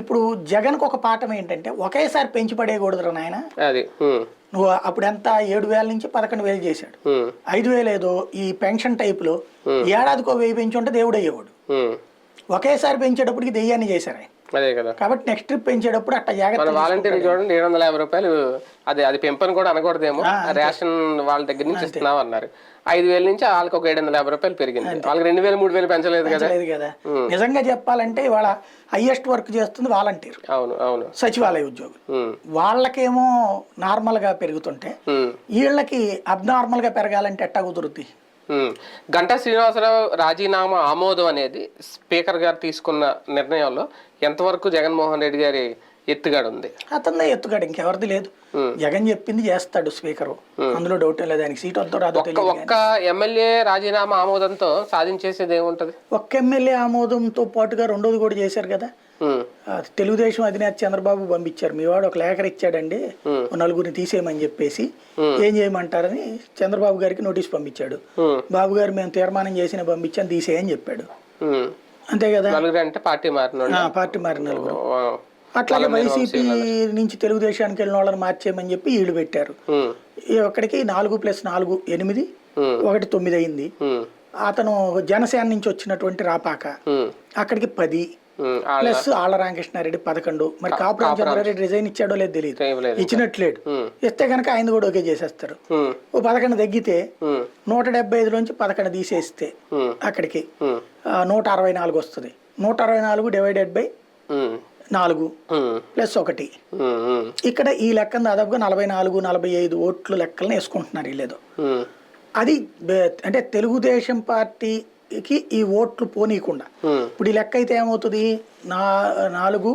ఇప్పుడు జగన్కి ఒక పాఠం ఏంటంటే ఒకేసారి పెంచి పడేయకూడదురా నాయన. అది నువ్వు అప్పుడు ఎంత ఏడు వేల నుంచి పదకొండు వేలు చేశాడు. ఐదు వేలు ఏదో ఈ పెన్షన్ టైపులో ఏడాదికో వెయ్యి పెంచి ఉంటే దేవుడు అయ్యేవాడు. ఒకేసారి పెంచేటప్పటికి దెయ్యాన్ని చేశారు. ఆయన అదే కదా. కాబట్టి నెక్స్ట్ ట్రిప్ పెంచేటప్పుడు అట్ట జాగ్రత్త వాలంటీర్ చూడండి ఏడు వందల యాభై రూపాయలు అది అది పెంపని కూడా అనకూడదేమో. రేషన్ వాళ్ళ దగ్గర నుంచి ఇస్తున్నాం అన్నారు ఐదు వేల నుంచి వాళ్ళకి ఒక ఏడు వందల యాభై రూపాయలు పెరిగింది. వాళ్ళకి రెండు వేలు మూడు వేలు పెంచలేదు కదా. కదా. నిజంగా చెప్పాలంటే ఇవాళ హైయెస్ట్ వర్క్ చేస్తుంది వాలంటీర్ అవును అవును. సచివాలయ ఉద్యోగులు. వాళ్ళకేమో నార్మల్గా పెరుగుతుంటే ఉమ్, వీళ్ళకి అబ్నార్మల్గా పెరగాలంటే ఎట్టా కుదురుద్ది. గంటా శ్రీనివాసరావు రాజీనామా ఆమోదం అనేది స్పీకర్ గారు తీసుకున్న నిర్ణయంలో ఎంతవరకు జగన్మోహన్ రెడ్డి గారి ఎత్తుగాడు ఉంది అతనే ఎత్తుగాడు ఇంకెవరిది లేదు. జగన్ చెప్పింది చేస్తాడు స్పీకరు. అందులో డౌట్ లేదు. ఆయనకి సీట్ వద్దో రాదో ఒక్క ఎమ్మెల్యే రాజీనామా ఆమోదంతో సాధించేసేది ఏముంటది? ఒక్క ఎమ్మెల్యే ఆమోదంతో పాటుగా రెండోది కూడా చేశారు కదా. తెలుగుదేశం అధినేత చంద్రబాబు పంపించారు. మీ వాడు ఒక లేఖ ఇచ్చాడండి. నలుగురిని తీసేయమని చెప్పేసి ఏం చేయమంటారని చంద్రబాబు గారికి నోటీస్ పంపించాడు. బాబు గారు మేము తీర్మానం చేసిన పంపించాను తీసేయని చెప్పాడు. అంతే కదా? నలుగురు అంటే పార్టీ మారిన పార్టీ మారిన. అట్లాగే వైసీపీ నుంచి తెలుగుదేశానికి వెళ్ళిన వాళ్ళని మార్చేయమని చెప్పి వీళ్ళు పెట్టారు. ఒక్కడికి నాలుగు ప్లస్ నాలుగు ఎనిమిది ఒకటి తొమ్మిది అయింది. అతను జనసేన నుంచి వచ్చినటువంటి రాపాక అక్కడికి పది ప్లస్ ఆళ్ళ రామకృష్ణారెడ్డి పదకొండు. మరి కాపు రామచంద్రారెడ్డి రిజైన్ ఇచ్చాడో లేదు తెలియదు. ఇచ్చినట్లేడు. ఇస్తే కనుక ఆయన కూడా ఓకే చేసేస్తారు. ఓ పదకొండు తగ్గితే నూట డెబ్బై ఐదులోంచి పదకొండు తీసేస్తే అక్కడికి నూట అరవై నాలుగు వస్తుంది. నూట అరవై నాలుగు డివైడెడ్ బై నాలుగు ప్లస్ ఒకటి. ఇక్కడ ఈ లెక్కన దాదాపుగా నలభై నాలుగు నలభై ఐదు ఓట్లు లెక్కలను వేసుకుంటున్నారు వీళ్ళేదో. ఉమ్, అది అంటే తెలుగుదేశం పార్టీకి ఈ ఓట్లు పోనీయకుండా. ఇప్పుడు ఈ లెక్క అయితే ఏమవుతుంది? నా నాలుగు